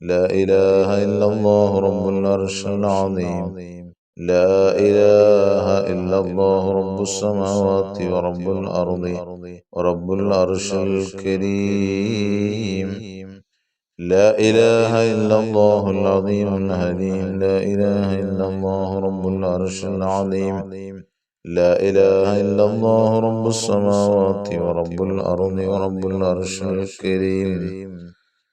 لا إله إلا الله رب العرش العظيم. لا إله إلا الله رب السماوات ورب الأرض ورب العرش الكريم. لا إله إلا الله العظيم الحليم لا إله إلا الله رب العرش العظيم. لا إله إلا الله رب السماوات ورب الأرض ورب العرش الكريم.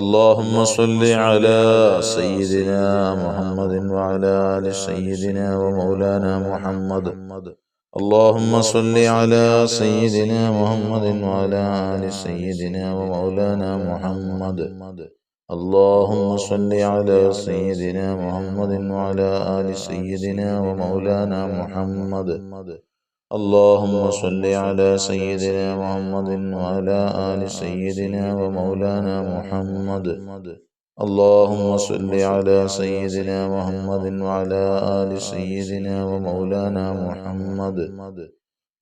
اللهم صل على سيدنا محمد وعلى آل سيدنا ومولانا محمد اللهم صل على سيدنا محمد وعلى آل سيدنا ومولانا محمد اللهم صل على سيدنا محمد وعلى آل سيدنا ومولانا محمد اللهم صل على سيدنا محمد وعلى آل سيدنا ومولانا محمد. اللهم صل على سيدنا محمد وعلى آل سيدنا ومولانا محمد.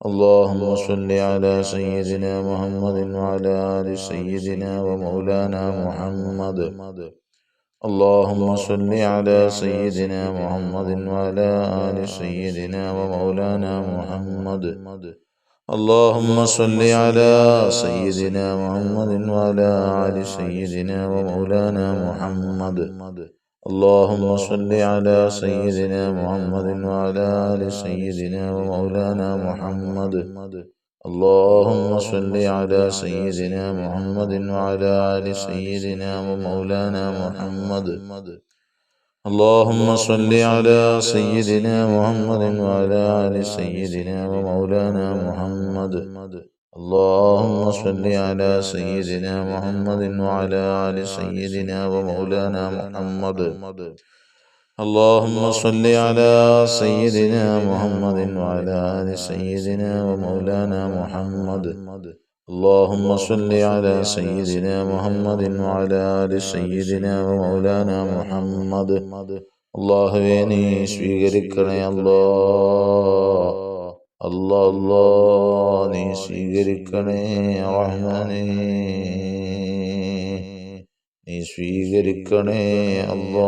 اللهم صل على سيدنا محمد وعلى آل سيدنا ومولانا محمد. اللهم صل على سيدنا محمد وعلى آل سيدنا ومولانا محمد اللهم صل على سيدنا محمد وعلى آل سيدنا ومولانا محمد اللهم صل على سيدنا محمد وعلى آل سيدنا ومولانا محمد اللهم صل على سيدنا محمد وعلى آل سيدنا ومولانا محمد اللهم صل على سيدنا محمد وعلى آل سيدنا ومولانا محمد اللهم صل على سيدنا محمد وعلى آل سيدنا ومولانا محمد اللهم صل على سيدنا محمد وعلى آل سيدنا ومولانا محمد اللهم صل على سيدنا محمد وعلى آل سيدنا ومولانا محمد അള്ളാഹുവേ നീ സ്വീകരിക്കണേ അല്ലോ അല്ലാ അല്ലാ നീ സ്വീകരിക്കണേ റഹ്മാനേ നീ സ്വീകരിക്കണേ അല്ലോ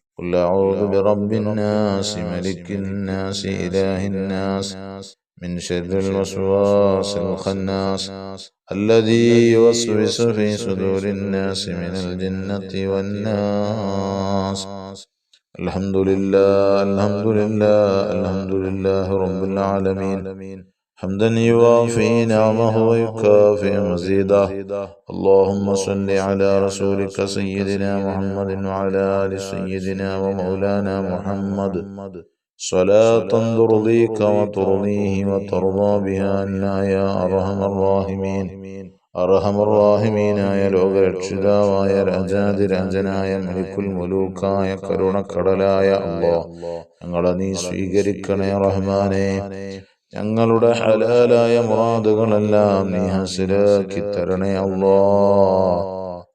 قل أعوذ برب الناس ملك الناس إله الناس من شر الوسواس الخناس الذي يوسوس في صدور الناس من الجنة والناس الحمد لله الحمد لله الحمد لله رب العالمين حمدا يوافي نعمه ويكافئ مزيدا اللهم صل على رسولك سيدنا محمد وعلى آل سيدنا ومولانا محمد صلاة ترضيك وترضيه وترضى بها عنا يا أرحم الراحمين അറഹമറാഹിമീനായ ലോകരക്ഷിതാവായ രാജാതിരാജനായ മലിക്കുൽ മുലൂക്കായ കരുണക്കടലായ അല്ലോ ഞങ്ങളെ നീ സ്വീകരിക്കണേ റഹ്മാനെ ഞങ്ങളുടെ ഹലാലായ മുറാദുകളെല്ലാം നീ ഹസിലാക്കി തരണേ അല്ലോ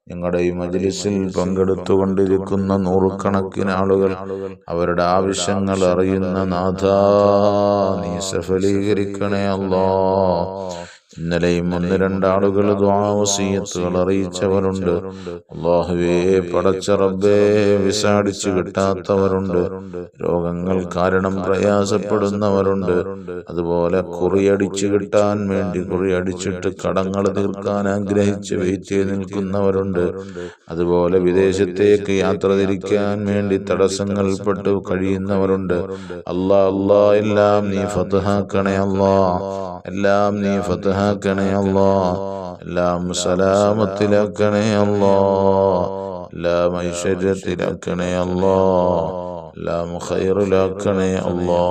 ഞങ്ങളുടെ ഈ മജ്ലിസിൽ പങ്കെടുത്തുകൊണ്ടിരിക്കുന്ന നൂറുകണക്കിന് ആളുകൾ അവരുടെ ആവശ്യങ്ങൾ അറിയുന്ന നാഥ നീ സഫലീകരിക്കണേ അല്ലോ ഇന്നലെയും ഒന്ന് രണ്ടാളുകൾ ദ്വാവസീയത്തുകൾ അറിയിച്ചവരുണ്ട്. അള്ളാഹുവേ പടച്ച റബ്ബേ വിസാടിച്ചു കിട്ടാത്തവരുണ്ട്. രോഗങ്ങൾ കാരണം പ്രയാസപ്പെടുന്നവരുണ്ട്. അതുപോലെ കുറിയടിച്ചു കിട്ടാൻ വേണ്ടി കുറിയടിച്ചിട്ട് കടങ്ങൾ തീർക്കാൻ ആഗ്രഹിച്ച് വെയിറ്റ് ചെയ്ത് നിൽക്കുന്നവരുണ്ട്. അതുപോലെ വിദേശത്തേക്ക് യാത്ര തിരിക്കാൻ വേണ്ടി തടസ്സങ്ങൾപ്പെട്ടു കഴിയുന്നവരുണ്ട്. അല്ലാ അല്ലാ എല്ലാം നീ ഫതഹാക്കണേ അല്ലാ എല്ലാം നീ ഫതഹാക്കണേ അല്ലോ. എല്ലാം സലാമത്തിലാക്കണേ അല്ലോ. എല്ലാം ഐശ്വര്യത്തിലാക്കണേ അല്ലോ. എല്ലാം ഖൈറിലാക്കണേ അല്ലോ.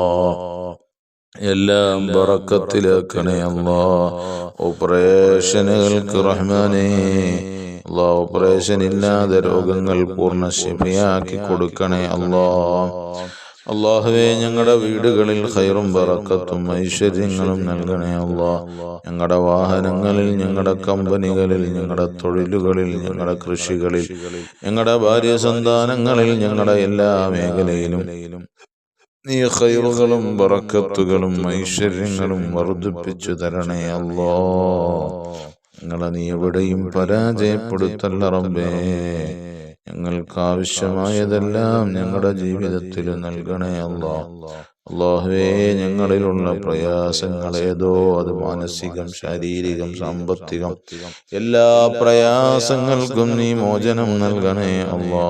എല്ലാം ബറക്കത്തിലാക്കണേ അല്ലോ. ഓപ്പറേഷനുകൾക്ക് റഹ്മാനേ. അല്ലോ ഓപ്പറേഷൻ ഇല്ലാതെ രോഗങ്ങൾ പൂർണ ശിഫയാക്കി കൊടുക്കണേ അല്ലാ. അള്ളാഹുവെ ഞങ്ങളുടെ വീടുകളിൽ ഹൈറും ബറക്കത്തും ഐശ്വര്യങ്ങളും നൽകണേ അള്ളാഹ് ഞങ്ങളുടെ വാഹനങ്ങളിൽ ഞങ്ങളുടെ കമ്പനികളിൽ ഞങ്ങളുടെ തൊഴിലുകളിൽ ഞങ്ങളുടെ കൃഷികളിൽ ഞങ്ങളുടെ ഭാര്യ സന്താനങ്ങളിൽ ഞങ്ങളുടെ എല്ലാ മേഖലയിലും നീ ഹൈറുകളും ബറക്കത്തുകളും ഐശ്വര്യങ്ങളും വർദ്ധിപ്പിച്ചു തരണേ അല്ലോ നിങ്ങളെ നീ എവിടെയും പരാജയപ്പെടുത്തല്ല റബ്ബേ. ഞങ്ങൾക്ക് ആവശ്യമായതെല്ലാം ഞങ്ങളുടെ ജീവിതത്തിൽ നൽകണേ അല്ലോ അള്ളാഹുവേ ഞങ്ങളിലുള്ള പ്രയാസങ്ങൾ ഏതോ അത് മാനസികം ശാരീരികം സാമ്പത്തികം എല്ലാ പ്രയാസങ്ങൾക്കും നീ മോചനം നൽകണേ അല്ലാ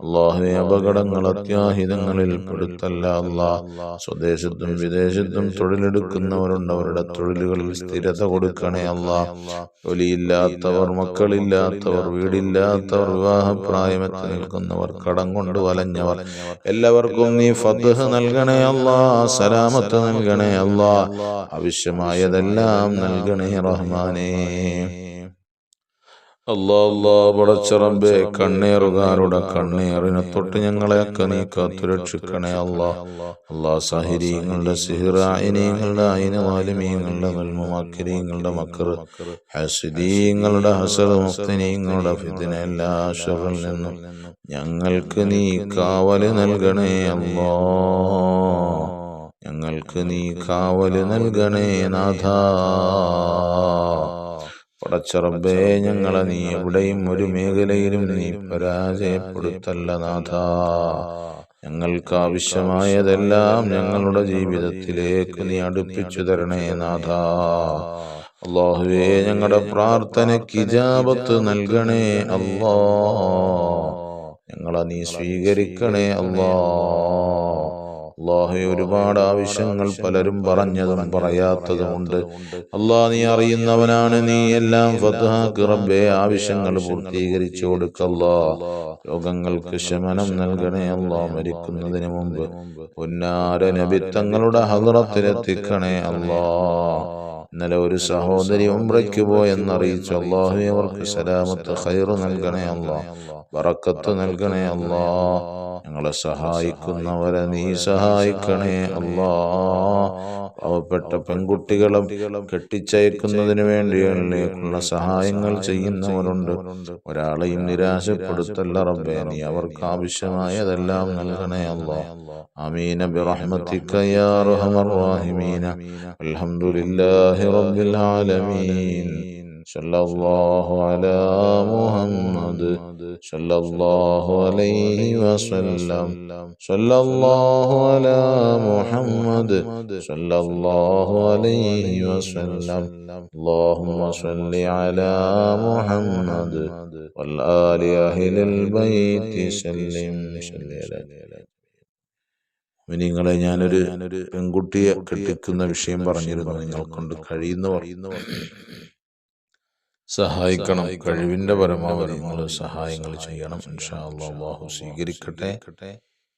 അള്ളാഹുവെ അപകടങ്ങൾ അത്യാഹിതങ്ങളിൽ പെടുത്തല്ല അല്ലാ സ്വദേശത്തും വിദേശത്തും തൊഴിലെടുക്കുന്നവരുണ്ട് അവരുടെ തൊഴിലുകളിൽ സ്ഥിരത കൊടുക്കണേ അല്ലാ ജോലിയില്ലാത്തവർ മക്കളില്ലാത്തവർ വീടില്ലാത്തവർ വിവാഹപ്രായമെത്തി നിൽക്കുന്നവർ കടം കൊണ്ട് വലഞ്ഞവർ. എല്ലാവർക്കും നീ ഫത്ഹ് നൽകണേ അല്ലാ സലാമത്ത് നൽകണേ അല്ലാ ആവശ്യമായതെല്ലാം നൽകണേ റഹ്മാനേ. അല്ലാ പടച്ചറമ്പെ കണ്ണേറുകാരുടെ കണ്ണേറിനെ തൊട്ട് ഞങ്ങളെയൊക്കെ നീ കാത്തുരക്ഷിക്കണേ അല്ലാ. അല്ലാ സഹിരീങ്ങളുടെ സിഹിറായിനീങ്ങളുടെ അയിനവാലിമീങ്ങളുടെ മൽമുമാക്കിരിയങ്ങളുടെ മക്കർ ഹസിദീങ്ങളുടെ ഹസർ മുക്തനീങ്ങളുടെ ഫിദിന എല്ലാ ഷറിൽ നിന്നും ഞങ്ങൾക്ക് നീ കാവൽ നൽകണേ അല്ലാ. ഞങ്ങൾക്ക് നീ കാവൽ നൽകണേ നാഥാ. പടച്ചറബേ ഞങ്ങളെ നീ എവിടെയും ഒരു മേഖലയിലും നീ പരാജയപ്പെടുത്തല്ല നാഥ. ഞങ്ങൾക്ക് ആവശ്യമായതെല്ലാം ഞങ്ങളുടെ ജീവിതത്തിലേക്ക് നീ അടുപ്പിച്ചു തരണേ നാഥ. അള്ളാഹുവേ ഞങ്ങളുടെ പ്രാർത്ഥനയ്ക്ക് ഇജാബത്ത് നൽകണേ അള്ളാ ഞങ്ങളെ നീ സ്വീകരിക്കണേ അല്ലാ. അള്ളാഹു ഒരുപാട് ആവശ്യങ്ങൾ പലരും പറഞ്ഞതും പറയാത്തതുമുണ്ട്. അള്ളാഹ് നീ അറിയുന്നവനാണ്. നീ എല്ലാം ഫത്ഹാക്ക് റബ്ബേ ആവശ്യങ്ങൾ പൂർത്തീകരിച്ചു കൊടുക്കല്ലാ. രോഗങ്ങൾക്ക് ശമനം നൽകണേ അല്ലാ മരിക്കുന്നതിന് മുമ്പ്. പൊന്നാര നബിത്തങ്ങളുടെ ഹദ്റത്തിലെത്തിക്കണേ അല്ലാ ഇന്നലെ ഒരു സഹോദരി ഉംറയ്ക്ക് പോയെന്നറിയിച്ചു അള്ളാഹു അവർക്ക് സലാമത്ത് ഖൈറ് നൽകണേ അല്ലോ ബറക്കത്ത് നൽകണേ അല്ലോ ഞങ്ങളെ സഹായിക്കുന്നവരെ നീ സഹായിക്കണേ അല്ലാ പാവപ്പെട്ട പെൺകുട്ടികളും കെട്ടിച്ചയക്കുന്നതിന് വേണ്ടിയുള്ള സഹായങ്ങൾ ചെയ്യുന്നവരുണ്ട് ഒരാളെയും നിരാശപ്പെടുത്തല്ല റബ്ബേ നീ അവർക്ക് ആവശ്യമായതെല്ലാം നൽകണേ അല്ലാ ആമീന ബിറഹ്മതിക യാ അർഹമർ റഹീമീന അൽഹംദുലില്ലാഹി റബ്ബിൽ ആലമീൻ صلى الله على محمد صلى الله عليه وسلم صلى الله على محمد صلى الله عليه وسلم اللهم صل على محمد والآل أهل البيت سلم صل على നിങ്ങളെ ഞാനൊരു പെൺകുട്ടിയെ കെട്ടിക്കുന്ന വിഷയം പറഞ്ഞിരുന്നു നിങ്ങൾ കൊണ്ട് കഴിയുന്നവർ സഹായിക്കണം കഴിവിന്റെ പരമാവധി നിങ്ങൾ സഹായങ്ങൾ ചെയ്യണം ഇൻഷാ അല്ലാഹ് അള്ളാഹു സ്വീകരിക്കട്ടെ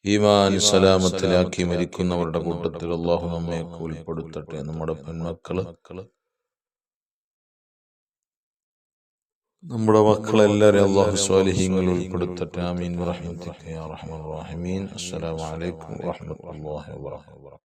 ഈമാൻ സലാമത്തിലാക്കി മരിക്കുന്നവരുടെ കൂട്ടത്തിൽ അള്ളാഹു നമ്മെ ഉൾപ്പെടുത്തട്ടെ നമ്മുടെ പെൺമക്കൾ നമ്മുടെ മക്കളെല്ലാവരും അള്ളാഹു സ്വാലിഹീങ്ങൾ ഉൾപ്പെടുത്തട്ടെ. ആമീൻ. റഹ്മത്തിക യാ റഹ്മാൻ റഹീമീൻ അസ്സലാമു അലൈക്കും വറഹ്മത്തുള്ളാഹി വബറകാതുഹു